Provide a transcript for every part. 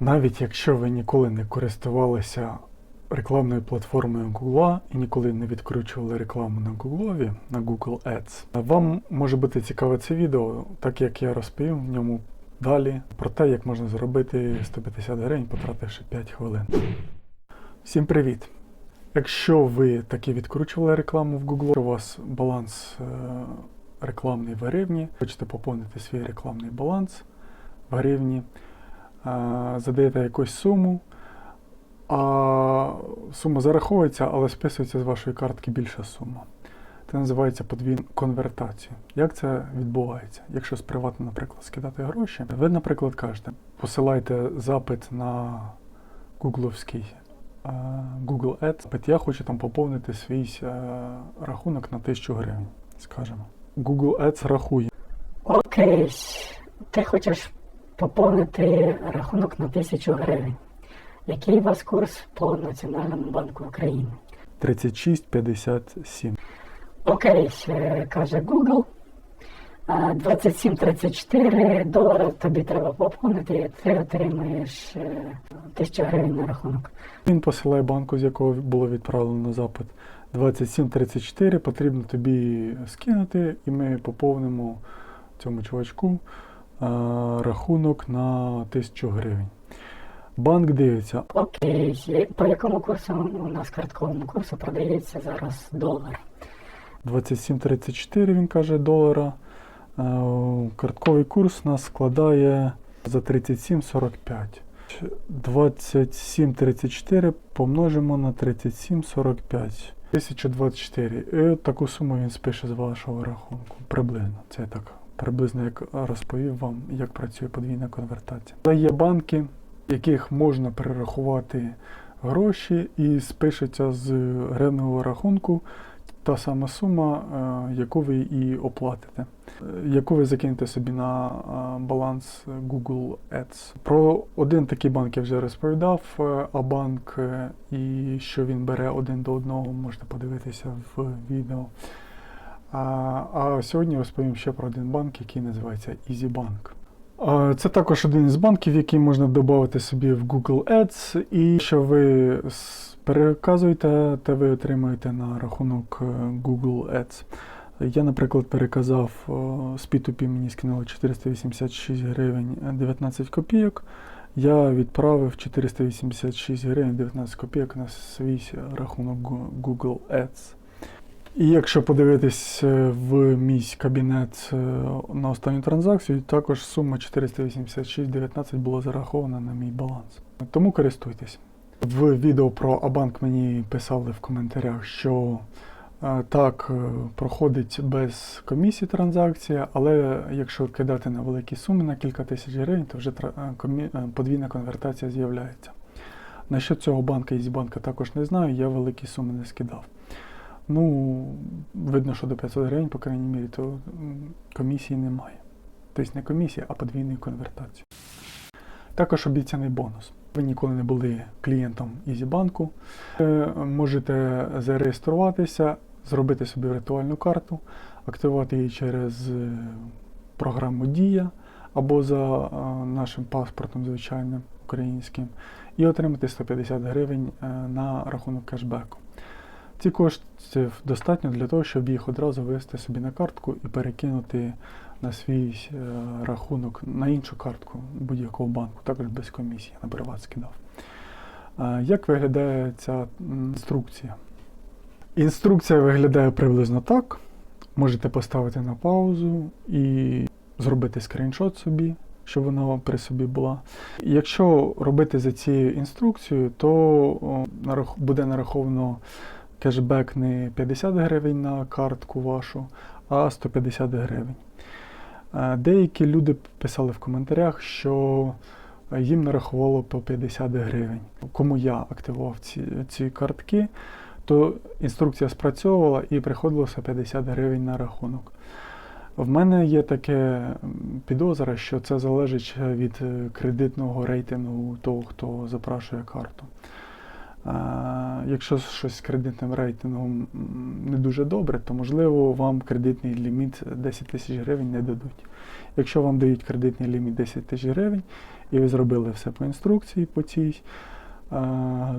Навіть якщо ви ніколи не користувалися рекламною платформою Google і ніколи не відкручували рекламу на Google, на Google Ads, вам може бути цікаве це відео, так як я розповім в ньому далі про те, як можна заробити 150 гривень, потративши 5 хвилин. Всім привіт! Якщо ви таки відкручували рекламу в Google, у вас баланс е, рекламний в гривні, хочете поповнити свій рекламний баланс в гривні, задаєте якусь суму, а сума зараховується, але списується з вашої картки більша сума. Це називається подвійна конвертація. Як це відбувається? Якщо з приватно, наприклад, скидати гроші, ви, наприклад, кажете, посилайте запит на гугловський е, Google Ads. Я хочу там поповнити свій е, рахунок на 1000 гривень, скажімо. Google Ads рахує. Окей, ти хочеш поповнити рахунок на тисячу гривень. Який у вас курс по Національному банку України? 36,57. Окей, каже Google. а 27-34 долари тобі треба поповнити, і ти отримаєш е, тисячу гривень на рахунок. Він посилає банку, з якого було відправлено запит 2734. Потрібно тобі скинути, і ми поповнимо цьому чувачку рахунок на 1000 гривень. Банк дивиться, Окей, по якому курсу у нас картковому курсу продається зараз долар? 2734, він каже, долара. Е, Картковий курс у нас складає за 37,45. 27,34 помножимо на 37,45. 1024. І от таку суму він спише з вашого рахунку. Приблизно. Це так приблизно як розповів вам, як працює подвійна конвертація. Але є банки, в яких можна перерахувати гроші і спишеться з гривневого рахунку та сама сума, е, яку ви і оплатите, е, яку ви закинете собі на е, баланс Google Ads. Про один такий банк я вже розповідав, а банк і що він бере один до одного, можете подивитися в відео. А, а сьогодні розповім ще про один банк, який називається EasyBank. Це також один із банків, який можна додати собі в Google Ads, і що ви переказуєте, те ви отримаєте на рахунок е, Google Ads. Я, наприклад, переказав е, з P2P мені скинуло 486 гривень е, 19 копійок. Я відправив 486 гривень 19 копійок на свій рахунок Google Ads. І якщо подивитись е, в мій кабінет е, на останню транзакцію, також сума 486,19 була зарахована на мій баланс. Тому користуйтесь. В відео про Абанк мені писали в коментарях, що е, так проходить без комісії транзакція, але якщо кидати на великі суми на кілька тисяч гривень, то вже подвійна конвертація з'являється. Насчет цього банка і банка також не знаю, я великі суми не скидав. Ну, видно, що до 500 гривень, по крайній мірі, то комісії немає. Тобто не комісії, а подвійної конвертації. Також обіцяний бонус. Ви ніколи не були клієнтом EasyBank, е, можете зареєструватися, зробити собі віртуальну карту, активувати її через е, програму Дія або за е, нашим паспортом, звичайним українським, і отримати 150 гривень на рахунок кешбеку. Ці кошти достатньо для того, щоб їх одразу вивести собі на картку і перекинути на свій е, рахунок на іншу картку будь-якого банку, також без комісії, на приват скидав. Як виглядає ця інструкція? Інструкція виглядає приблизно так. Можете поставити на паузу і зробити скріншот собі, щоб вона при собі була. Якщо робити за цією інструкцією, то буде нараховано кешбек не 50 гривень на картку вашу, а 150 гривень. Е, Деякі люди писали в коментарях, що їм нарахувало по 50 гривень. Кому я активував ці, ці картки, то інструкція спрацьовувала і приходилося 50 гривень на рахунок. В мене є таке підозра, що це залежить від е, кредитного рейтингу того, хто запрашує карту. Якщо щось з кредитним рейтингом не дуже добре, то можливо вам кредитний ліміт 10 тисяч гривень не дадуть. Якщо вам дають кредитний ліміт 10 тисяч гривень і ви зробили все по інструкції по цій,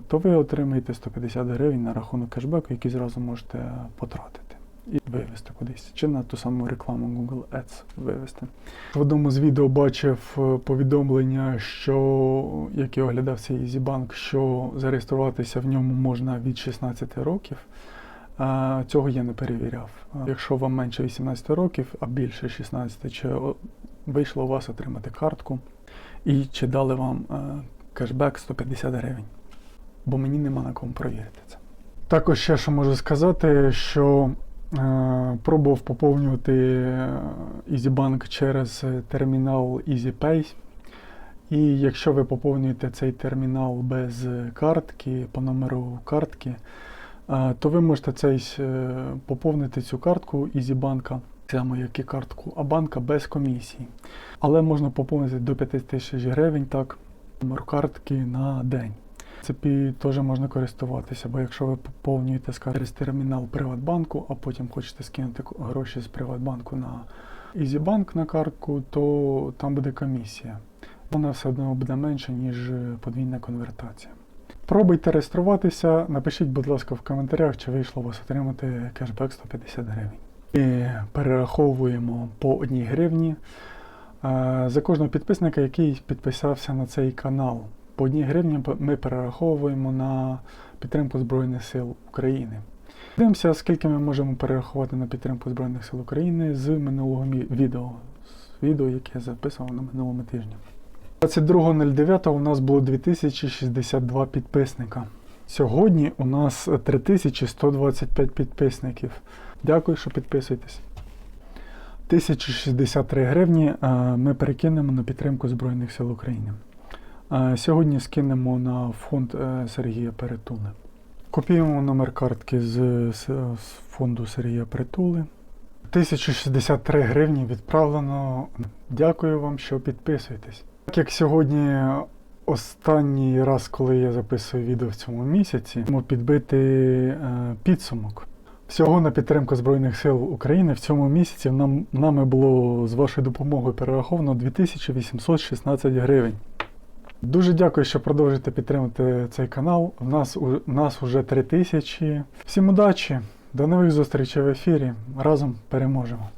то ви отримаєте 150 гривень на рахунок кешбеку, який зразу можете потратити і вивести кудись. Чи на ту саму рекламу Google Ads вивести. В одному з відео бачив е, повідомлення, що як я оглядав цей EasyBank, що зареєструватися в ньому можна від 16 років. А, Цього я не перевіряв. Якщо вам менше 18 років, а більше 16, чи вийшло у вас отримати картку, і чи дали вам е, кешбек 150 гривень. Бо мені нема на кому перевірити це. Також ще що можу сказати, що е, пробував поповнювати е, EasyBank через е, термінал EasyPay. І якщо ви поповнюєте цей термінал без е, картки, по номеру картки, е, то ви можете цей, е, поповнити цю картку EasyBank, саме як і картку, а банка без комісії. Але можна поповнити до 5 тисяч гривень так, номер картки на день. Принципі, теж можна користуватися, бо якщо ви поповнюєте через термінал Приватбанку, а потім хочете скинути гроші з Приватбанку на EasyBank на картку, то там буде комісія. Вона все одно буде менша, ніж е, подвійна конвертація. Пробуйте реєструватися, напишіть, будь ласка, в коментарях, чи вийшло у вас отримати кешбек 150 гривень. І перераховуємо по 1 гривні е, за кожного підписника, який підписався на цей канал. По 1 гривні ми перераховуємо на підтримку Збройних сил України. Дивимося, скільки ми можемо перерахувати на підтримку Збройних сил України з минулого відео, з відео, яке я записував на минулому тижні. 22.09 у нас було 2062 підписника. Сьогодні у нас 3125 підписників. Дякую, що підписуєтесь. 1063 гривні е, ми перекинемо на підтримку Збройних сил України. Е, Сьогодні скинемо на фонд е, Сергія Перетули. Копіюємо номер картки з, фонду Сергія Притули. 1063 гривні відправлено. Дякую вам, що підписуєтесь. Так як сьогодні останній раз, коли я записую відео в цьому місяці, ми підбити е, підсумок. Всього на підтримку Збройних сил України в цьому місяці нам, нами було з вашою допомогою перераховано 2816 гривень. Дуже дякую, що продовжуєте підтримувати цей канал. В нас, у нас уже 3000. Всім удачі, до нових зустрічей в ефірі. Разом переможемо.